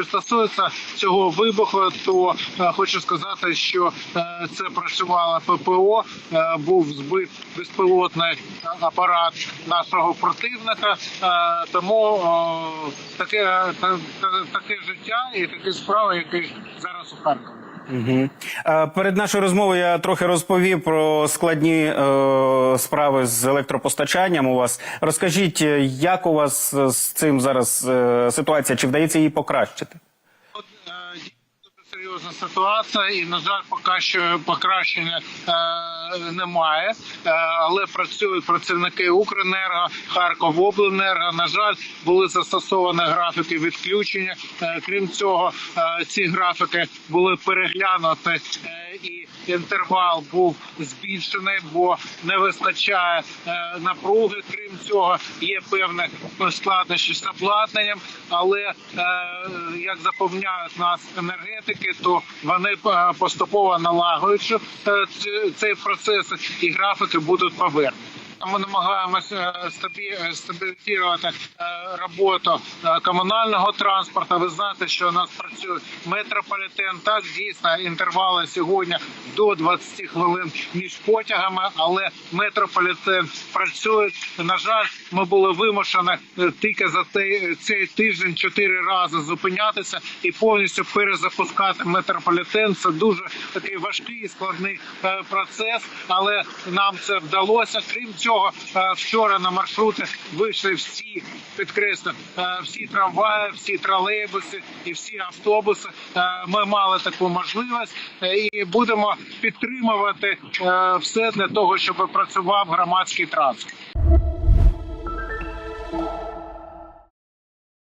Що стосується цього вибуху, то е, хочу сказати, що е, це працювало ППО, е, був збит безпілотний апарат нашого противника. Тому таке, та- та- таке життя і такі справи, які зараз у Харкові. Угу. Перед нашою розмовою я трохи розповів про складні е, справи з електропостачанням. У вас розкажіть, е, як у вас з цим зараз е, ситуація? Чи вдається її покращити? От, е, дійсно дуже серйозна ситуація, і на жаль, поки що покращення е, немає. Е, але працюють працівники Укренерго, Харковобленерго. На жаль, були застосовані графіки відключення. Е, крім цього, ці графіки були переглянуті і. Інтервал був збільшений, бо не вистачає е, напруги. Крім цього, є певні складнощі з обладнанням, але е, як запевняють нас енергетики, то вони е, поступово ц- цей процес, і графіки будуть повернені. Ми намагаємося стабі- стабілізувати е, роботу е, комунального транспорту. Ви знаєте, що у нас працює метрополітен. Так дійсно інтервали сьогодні до 20 хвилин між потягами, але метрополітен працює. На жаль, ми були вимушені е, тільки за цей тиждень чотири рази зупинятися і повністю перезапускати метрополітен. Це дуже такий важкий і складний е, процес, але нам це вдалося. Крім цього, е, вчора на маршрути вийшли всі підкреслю, всі трамваї, всі тролейбуси і всі автобуси. Ми мали таку можливість і будемо підтримувати все для того, щоб працював громадський транспорт.